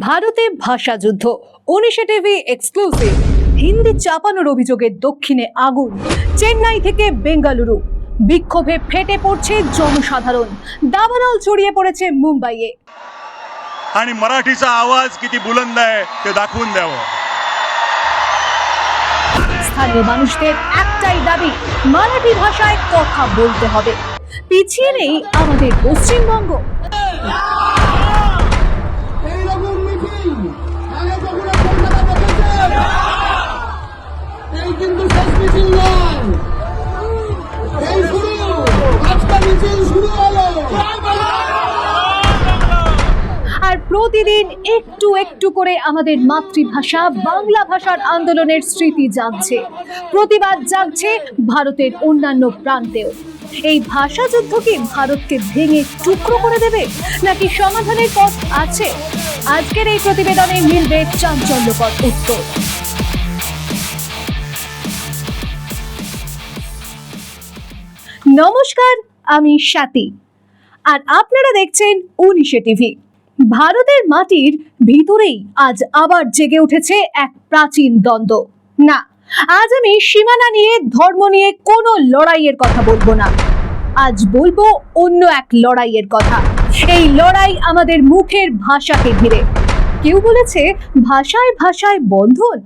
ভারতে ভাষাযুদ্ধ উনিশে TV exclusive Hindi চাপানোর অভিযোগে দক্ষিণে আগুন চেন্নাই থেকে বেঙ্গালুরু বিক্ষোভে ফেটে পড়ছে জনসাধারণ দাবানল ছড়িয়ে পড়েছে মুম্বাইয়ে आणि मराठीचा आवाज किती बुलंद आहे ते दाखवून द्यावं স্থানীয় মানুষদের একটাই দাবি মারাঠি ভাষায় কথা বলতে হবে পিছিয়ে নেই আমাদের পশ্চিমবঙ্গ আর প্রতিদিন একটু একটু করে আমাদের মাতৃভাষা, বাংলা ভাষার আন্দোলনের স্মৃতি জাগছে। প্রতিবাদ জাগছে ভারতের অন্যান্য প্রান্তেও। এই ভাষা যুদ্ধ কি ভারতকে ভেঙে টুকরো করে দেবে, নাকি সমাধানের পথ আছে? আজকের এই প্রতিবেদনে মিলবে চাঞ্চল্যকর উত্তর। নমস্কার আমি স্বাতী আর আপনারা দেখছেন উনিশে টিভি। ভারতের মাটির ভিতরেই আজ আবার জেগে উঠেছে এক প্রাচীন দ্বন্দ্ব। না, আজ আমি সীমানা নিয়ে, ধর্ম নিয়ে কোনো লড়াইয়ের কথা বলব না। আজ বলব অন্য এক লড়াইয়ের কথা। এই লড়াই আমাদের মুখের ভাষাকে ঘিরে। কেউ বলেছে ভাষায় ভাষায় বন্ধন?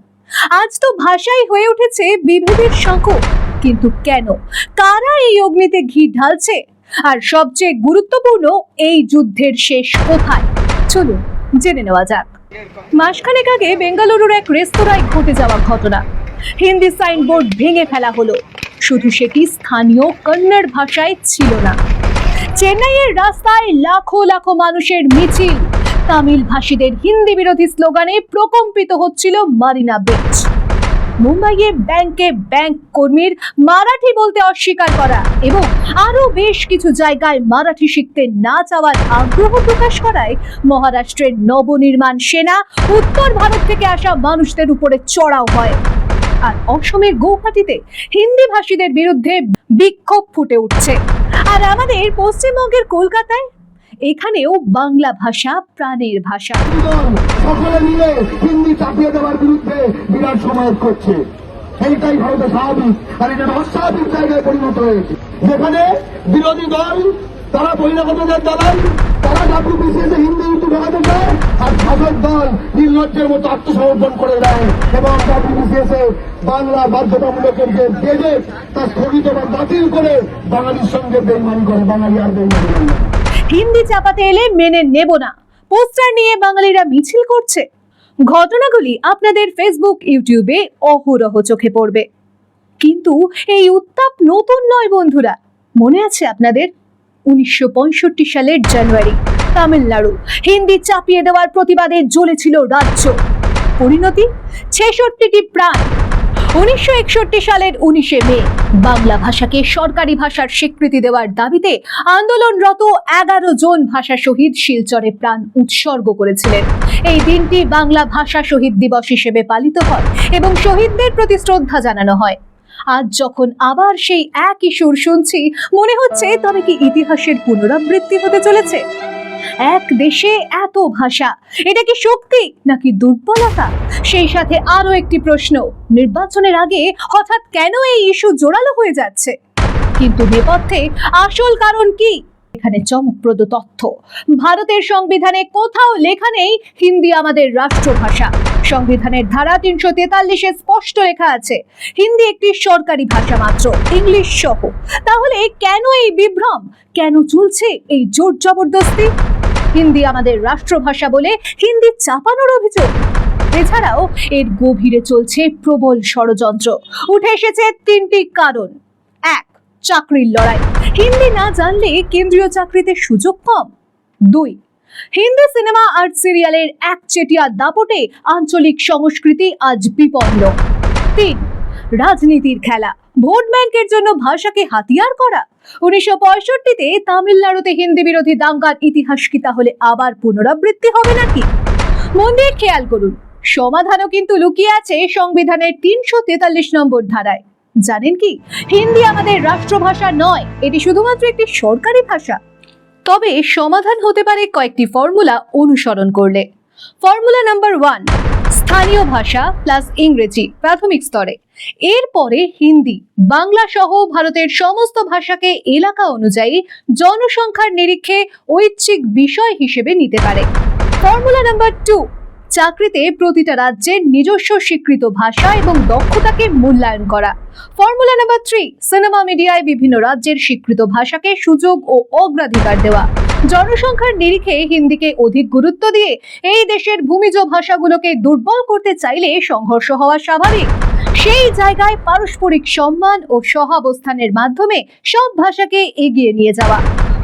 আজ তো ভাষাই হয়ে উঠেছে বিভেদের সংকট। কিন্তু কেন? কারা এই অগ্নিতে ঘি ঢালছে? আর সবচেয়ে গুরুত্বপূর্ণ, এই যুদ্ধের শেষ কোথায়? চলুন, জেনে নেওয়া যাক। মাসখানেক আগে বেঙ্গালুরুর এক রেস্তোরাঁয় ঘটে যাওয়া ঘটনা। হিন্দি সাইনবোর্ড ভেঙে ফেলা হলো। শুধু সেটি স্থানীয় কন্নড় ভাষায় ছিল না। চেন্নাইয়ের রাস্তায় লাখো লাখো মানুষের মিছিল। তামিল ভাষীদের হিন্দি বিরোধী স্লোগানে প্রকম্পিত হচ্ছিল মারিনা বিচ মুম্বাইয়ে ব্যাংকে ব্যাংক কর্মীর মারাঠি বলতে অস্বীকার করা এবং আরও বেশ কিছু জায়গায় মারাঠি শিখতে না চাওয়ার আগ্রহ প্রকাশ করায় মহারাষ্ট্রের নবনির্মাণ সেনা উত্তর ভারত থেকে আসা মানুষদের উপরে চড়াও হয়। আর অসমের গৌহাটিতে হিন্দি ভাষীদের বিরুদ্ধে বিক্ষোভ ফুটে উঠছে। আর আমাদের পশ্চিমবঙ্গের কলকাতায় এখানেও বাংলা ভাষা প্রাণের ভাষা। সকলে মিলে হিন্দি চাপিয়ে দেওয়ার বিরুদ্ধে বিরাট করছে। এইটাই ভারতের স্বাভাবিক, আর এটা অস্বাভাবিক জায়গায় পরিণত হয়েছে। যেখানে বিরোধী দল, তারা বহিরাগতদের দালাল, তারা ঢোকাতে চায়, আর শাসক দল নির্লজ্জের মতো আত্মসমর্পণ করে দেয়। এবং ডাব্লিউবিসিএস এ বাংলা বাধ্যতামূলকের যে গেজেট তা স্থগিত বা বাতিল করে বাঙালির সঙ্গে বেইমানি করে, বাঙালি আর বেইমানি করে। হিন্দি চাপাতে এলে মেনে নেব না। পোস্টার নিয়ে বাঙালিরা মিছিল করছে। ঘটনাগুলি আপনাদের ফেসবুক ইউটিউবে অহরহ চোখে পড়বে। কিন্তু এই উত্তাপ নতুন নয় বন্ধুরা। মনে আছে আপনাদের? উনিশশো পঁয়ষট্টি সালের জানুয়ারি, তামিলনাড়ু। হিন্দি চাপিয়ে দেওয়ার প্রতিবাদে জ্বলেছিল রাজ্য। পরিণতি? ছেষট্টিটি প্রাণ। উনিশশো একষট্টি সালের উনিশে মে, বাংলা ভাষাকে সরকারি ভাষার স্বীকৃতি দেওয়ার দাবিতে আন্দোলনরত এগারো জন ভাষা শহীদ শিলচরে প্রাণ উৎসর্গ করেছিলেন। এই দিনটি বাংলা ভাষা শহীদ দিবস হিসেবে পালিত হয় এবং শহীদদের প্রতি শ্রদ্ধা জানানো হয়। আজ যখন আবার সেই একই সুর শুনছি, মনে হচ্ছে তবে কি ইতিহাসের পুনরাবৃত্তি হতে চলেছে। এক দেশে এত ভাষা? এটা কি শক্তি নাকি দুর্বলতা? সেই সাথে আরও একটি প্রশ্ন। নির্বাচনের আগে হঠাৎ কেন এই ইস্যু জোরালো হয়ে যাচ্ছে? কিন্তু নেপথ্যে আসল কারণ কি? এখানে চমকপ্রদ তথ্য। ভারতের সংবিধানে কোথাও লেখা নেই হিন্দি আমাদের রাষ্ট্রভাষা। সংবিধানের ধারা তিনশো তেতাল্লিশে স্পষ্ট লেখা আছে, হিন্দি একটি সরকারি ভাষা মাত্র, ইংলিশ সহ। তাহলে কেন এই বিভ্রম? কেন চলছে এই জোর জবরদস্তি? হিন্দি আমাদের রাষ্ট্রভাষা বলে হিন্দি চাপানোর অভিযোগ। এছাড়াও এর গভীরে চলছে প্রবল ষড়যন্ত্র। উঠে এসেছে তিনটি কারণ। এক, চাকরির লড়াই। হিন্দি না জানলে কেন্দ্রীয় চাকরিতে সুযোগ কম। দুই, হিন্দি সিনেমা আর সিরিয়ালের একচেটিয়া দাপটে আঞ্চলিক সংস্কৃতি আজ বিপন্ন। তিন রাজনীতির খেলা। ভোট ব্যাংকের জন্য ভাষাকে হাতিয়ার করা। উনিশশো পঁয়ষট্টিতে তামিলনাড়ুতে হিন্দি বিরোধী দাঙ্গার ইতিহাস কি তাহলে আবার পুনরাবৃত্তি হবে নাকি? মন দিয়ে খেয়াল করুন, সমাধানও কিন্তু লুকিয়ে আছে সংবিধানের তিনশো তেতাল্লিশ নম্বর ধারায়। জানেন কি, হিন্দি আমাদের রাষ্ট্রভাষা নয়, এটি শুধুমাত্র একটি সরকারি ভাষা। তবে সমাধান হতে পারে কয়েকটি ফর্মুলা অনুসরণ করলে। ফর্মুলা নাম্বার ওয়ান স্থানীয় ভাষা প্লাস ইংরেজি প্রাথমিক স্তরে। এরপরে হিন্দি, বাংলা সহ ভারতের সমস্ত ভাষাকে এলাকা অনুযায়ী জনসংখ্যার নিরীক্ষে ঐচ্ছিক বিষয় হিসেবে নিতে পারে। ফর্মুলা নাম্বার টু চাকরিতে প্রতিটা রাজ্যের নিজস্ব স্বীকৃত ভাষা এবং দক্ষতাকে মূল্যায়ন করা। ফর্মুলা নাম্বার থ্রি সিনেমা মিডিয়ায় বিভিন্ন রাজ্যের স্বীকৃত ভাষাকে সুযোগ ও অগ্রাধিকার দেওয়া। জনসংখ্যার নিরিখে হিন্দিকে অধিক গুরুত্ব দিয়ে এই দেশের ভূমিজ ভাষাগুলোকে দুর্বল করতে চাইলে সংঘর্ষ হওয়া স্বাভাবিক। সেই জায়গায় পারস্পরিক সম্মান ও সহাবস্থানের মাধ্যমে সব ভাষাকে এগিয়ে নিয়ে যাওয়া।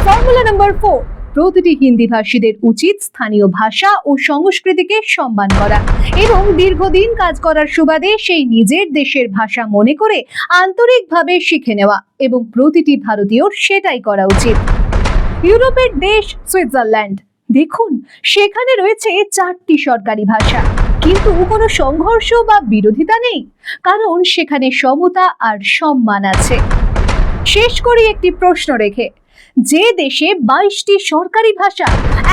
ফর্মুলা নম্বর ফোর প্রতিটি হিন্দি ভাষীদের উচিত স্থানীয় ভাষা ও সংস্কৃতিকে সম্মান করা এবং দীর্ঘদিন কাজ করার সুবাদে সেই নিজের দেশের ভাষা মনে করে আন্তরিকভাবে শিখে নেওয়া এবং প্রতিটি ভারতীয়র সেটাই করা উচিত। ইউরোপের দেশ সুইজারল্যান্ড। দেখুন, সেখানে রয়েছে চারটি সরকারি ভাষা। কিন্তু কোনো সংঘর্ষ বা বিরোধিতা নেই, কারণ সেখানে সমতা আর সম্মান আছে। শেষ করি একটি প্রশ্ন রেখে। যে দেশে বাইশটি সরকারি ভাষা,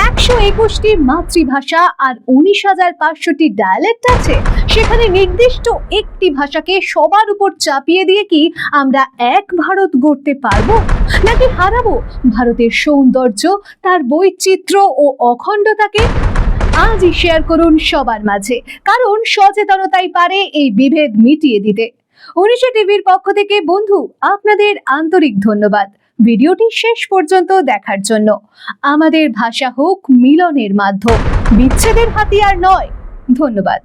একশো একুশটি মাতৃভাষা আর উনিশ হাজার পাঁচশোটি ডায়ালেক্ট আছে সেখানে নির্দিষ্ট একটি ভাষাকে সবার উপর চাপিয়ে দিয়ে কি আমরা এক ভারত গড়তে পারব? নাকি হারাবো ভারতের সৌন্দর্য, তার বৈচিত্র্য ও অখণ্ডতাকে? আজই শেয়ার করুন সবার মাঝে, কারণ সচেতনতাই পারে এই বিভেদ মিটিয়ে দিতে। উনিশে টিভির পক্ষ থেকে বন্ধু, আপনাদের আন্তরিক ধন্যবাদ ভিডিওটি শেষ পর্যন্ত দেখার জন্য। আমাদের ভাষা হোক মিলনের মাধ্যম, বিচ্ছেদের হাতিয়ার নয়। ধন্যবাদ।